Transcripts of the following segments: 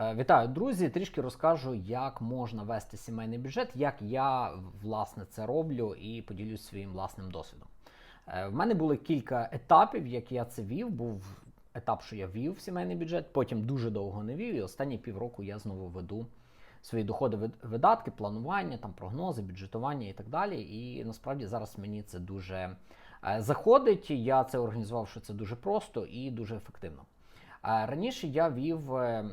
Е, Вітаю, друзі! Трішки розкажу, як можна вести сімейний бюджет, як я власне це роблю і поділюсь своїм власним досвідом. Е, В мене були кілька етапів, як я це вів. Був етап, що я вів сімейний бюджет, потім дуже довго не вів, і останні півроку я знову веду свої доходи, видатки, планування, там прогнози, бюджетування і так далі. І насправді зараз мені це дуже е, заходить. Я це організував, що це дуже просто і дуже ефективно. Раніше я вів е, м,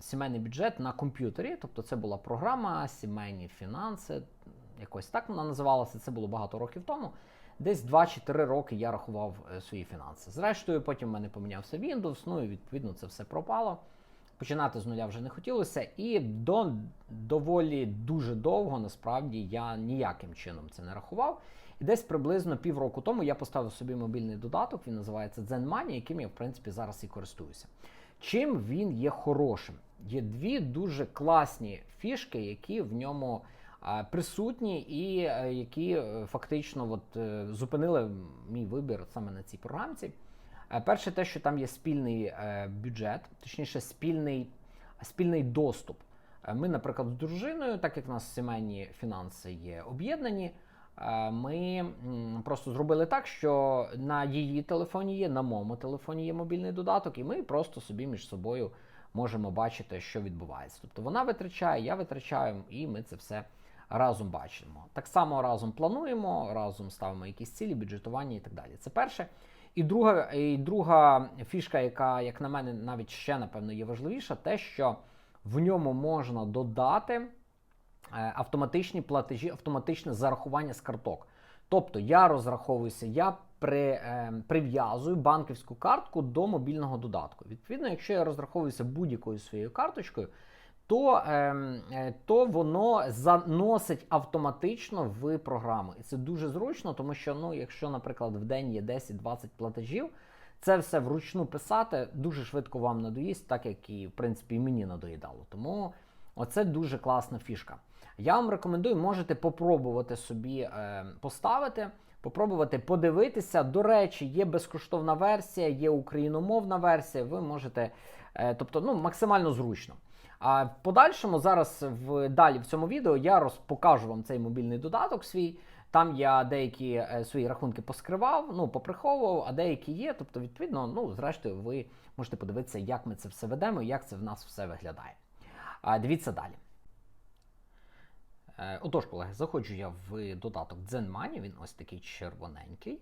сімейний бюджет на комп'ютері, тобто це була програма сімейні фінанси, якось так вона називалася. Це було багато років тому. Десь 2 чи 3 роки я рахував е, свої фінанси. Зрештою, потім в мене помінявся Windows, ну і відповідно це все пропало. Починати з нуля вже не хотілося, і до доволі дуже довго насправді я ніяким чином це не рахував. І десь приблизно півроку тому я поставив собі мобільний додаток, він називається Zen Money, яким я в принципі зараз і користуюся. Чим він є хорошим? Є дві дуже класні фішки, які в ньому присутні, і е, які е, фактично от, е, зупинили мій вибір саме на цій програмці. Перше, те, що там є спільний бюджет, точніше, спільний, спільний доступ. Ми, наприклад, з дружиною, так як у нас сімейні фінанси є об'єднані, ми просто зробили так, що на її телефоні є, на моєму телефоні є мобільний додаток, і ми просто собі між собою можемо бачити, що відбувається. Тобто вона витрачає, я витрачаю, і ми це все разом бачимо. Так само разом плануємо, разом ставимо якісь цілі, бюджетування і так далі. Це перше. І друга, і друга фішка, яка, як на мене, навіть ще напевно є важливіша, те, що в ньому можна додати е, автоматичні платежі, автоматичне зарахування з карток. Тобто я розраховуюся, я при, е, прив'язую банківську картку до мобільного додатку. Відповідно, якщо я розраховуюся будь-якою своєю карточкою, то, ем, е, то воно заносить автоматично в програму. І це дуже зручно, тому що, ну, якщо, наприклад, в день є 10-20 платежів, це все вручну писати дуже швидко вам надоїсть, так як і в принципі і мені надоїдало. Тому оце дуже класна фішка. Я вам рекомендую, можете попробувати собі е, поставити, попробувати подивитися. До речі, є безкоштовна версія, є україномовна версія. Ви можете, е, тобто, ну, максимально зручно. А в подальшому зараз в далі в цьому відео я роз, покажу вам цей мобільний додаток свій. Там я деякі е, свої рахунки поскривав, ну поприховував, а деякі є. Тобто, відповідно, ну зрештою, ви можете подивитися, як ми це все ведемо, як це в нас все виглядає. А, дивіться далі. Е, отож, колеги, заходжу я в додаток Money, він ось такий червоненький.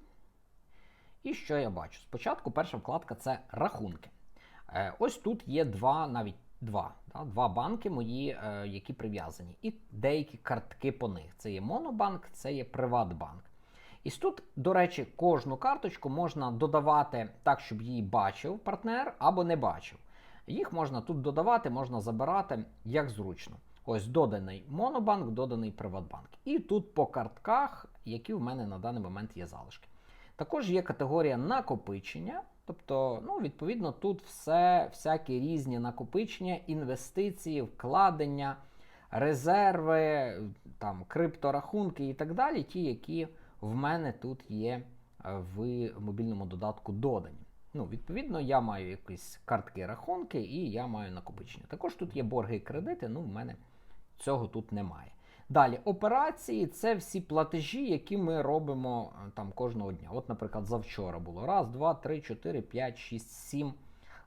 І що я бачу? Спочатку перша вкладка це рахунки. Е, ось тут є два, навіть два, да, два банки мої, е, які прив'язані, і деякі картки по них. Це є Монобанк, це є Приватбанк. І тут, до речі, кожну карточку можна додавати так, щоб її бачив партнер або не бачив. Їх можна тут додавати, можна забирати як зручно. Ось доданий Монобанк, доданий Приватбанк. І тут по картках, які в мене на даний момент є залишки. Також є категорія накопичення. Тобто, ну, відповідно, тут все, всякі різні накопичення, інвестиції, вкладення, резерви, там, крипторахунки і так далі, ті, які в мене тут є е, в мобільному додатку додані. Ну, відповідно, я маю якісь картки рахунки і я маю накопичення. Також тут є борги і кредити, ну, в мене цього тут немає. Далі, операції це всі платежі, які ми робимо е, там кожного дня. От, наприклад, завчора було раз, два, три, чотири, п'ять, шість, сім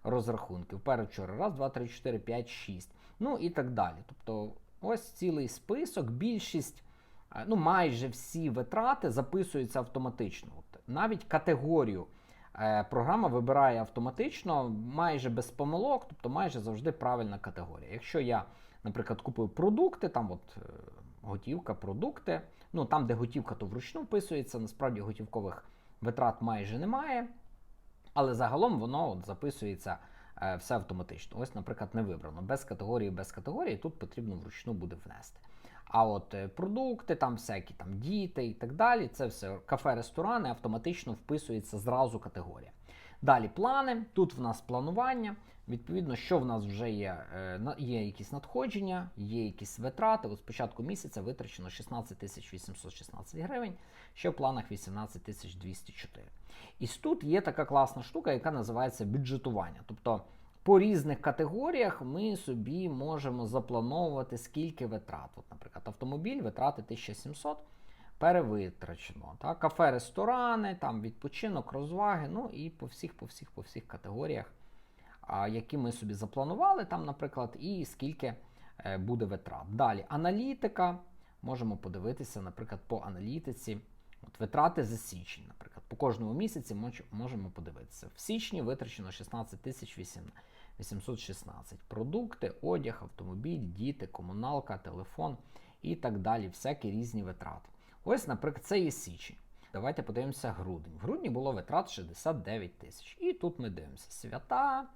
розрахунків. Передвчора раз, два, три, чотири, п'ять, шість. Ну і так далі. Тобто, ось цілий список. Більшість, е, ну майже всі витрати записуються автоматично. От, навіть категорію. е, Програма вибирає автоматично, майже без помилок, тобто майже завжди правильна категорія. Якщо я, наприклад, купив продукти, там от е, готівка, продукти. Ну там, де готівка, то вручну вписується. Насправді готівкових витрат майже немає. Але загалом воно от записується е, все автоматично. Ось, наприклад, не вибрано. Без категорії, без категорії, тут потрібно вручну буде внести. А от е, продукти, там всякі там діти і так далі, це все кафе, ресторани автоматично вписується зразу категорія. Далі плани. Тут в нас планування. Відповідно, що в нас вже є, Е, є якісь надходження, є якісь витрати. От з місяця витрачено 16 тисяч 816 гривень, ще в планах 18 тисяч 204. І тут є така класна штука, яка називається бюджетування. Тобто по різних категоріях ми собі можемо заплановувати, скільки витрат. От, наприклад, автомобіль витрати 1700 перевитрачено. Так? Кафе, ресторани, там відпочинок, розваги, ну і по всіх, по всіх, по всіх категоріях, які ми собі запланували, там, наприклад, і скільки е, буде витрат. Далі аналітика. Можемо подивитися, наприклад, по аналітиці. От Витрати за січень, наприклад, по кожному місяці мож- можемо подивитися. В січні витрачено 16 тисяч 816. Продукти, одяг, автомобіль, діти, комуналка, телефон і так далі. Всякі різні витрати. Ось, наприклад, це є січень. Давайте подивимося грудень. В грудні було витрат 69 тисяч. І тут ми дивимося свята,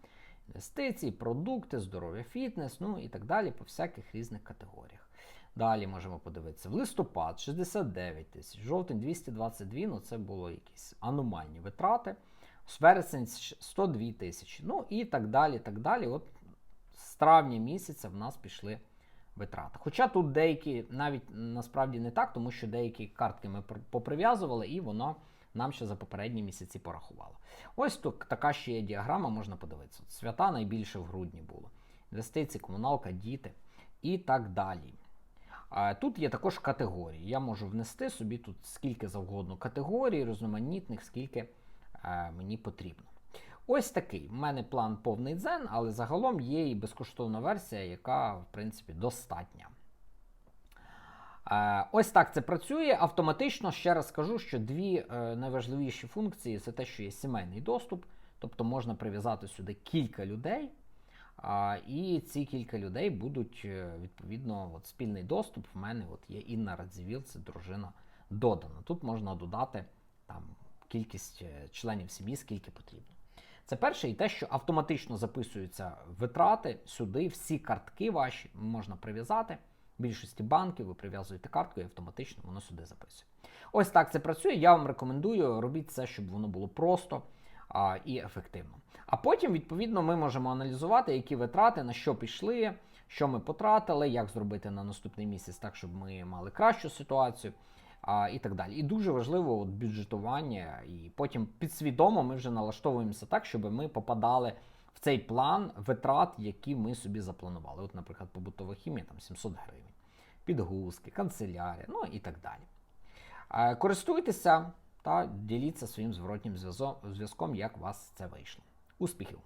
інвестиції, продукти, здоров'я, фітнес, ну і так далі по всяких різних категоріях. Далі можемо подивитися. В листопад 69 тисяч, жовтень 222, ну це було якісь аномальні витрати. Вересень 102 тисячі. Ну і так далі. так далі. От з травня місяця в нас пішли витрати. Хоча тут деякі навіть насправді не так, тому що деякі картки ми поприв'язували, і воно нам ще за попередні місяці порахувало. Ось тут така ще є діаграма, можна подивитися. Свята найбільше в грудні було. Інвестиції, комуналка, діти і так далі. Тут є також категорії. Я можу внести собі тут скільки завгодно категорій, різноманітних, скільки е, мені потрібно. Ось такий. У мене план повний дзен, але загалом є і безкоштовна версія, яка, в принципі, достатня. Е, Ось так це працює. Автоматично ще раз скажу, що дві е, найважливіші функції це те, що є сімейний доступ, тобто можна прив'язати сюди кілька людей. І ці кілька людей будуть е, відповідно от, спільний доступ. В мене от є Інна Радзівіл, це дружина додана. Тут можна додати там кількість членів сім'ї, скільки потрібно. Це перше, і те, що автоматично записуються витрати сюди, всі картки ваші можна прив'язати. В більшості банків ви прив'язуєте картку і автоматично воно сюди записує. Ось так це працює. Я вам рекомендую робіть це, щоб воно було просто а, і ефективно. А потім, відповідно, ми можемо аналізувати, які витрати, на що пішли, що ми потратили, як зробити на наступний місяць так, щоб ми мали кращу ситуацію. І так далі. І дуже важливо от, бюджетування, і потім підсвідомо ми вже налаштовуємося так, щоб ми попадали в цей план витрат, які ми собі запланували. От, наприклад, побутова хімія там 700 гривень, підгузки, канцелярія, ну і так далі. Користуйтеся та діліться своїм зворотнім зв'язком, як у вас це вийшло. Успіхів!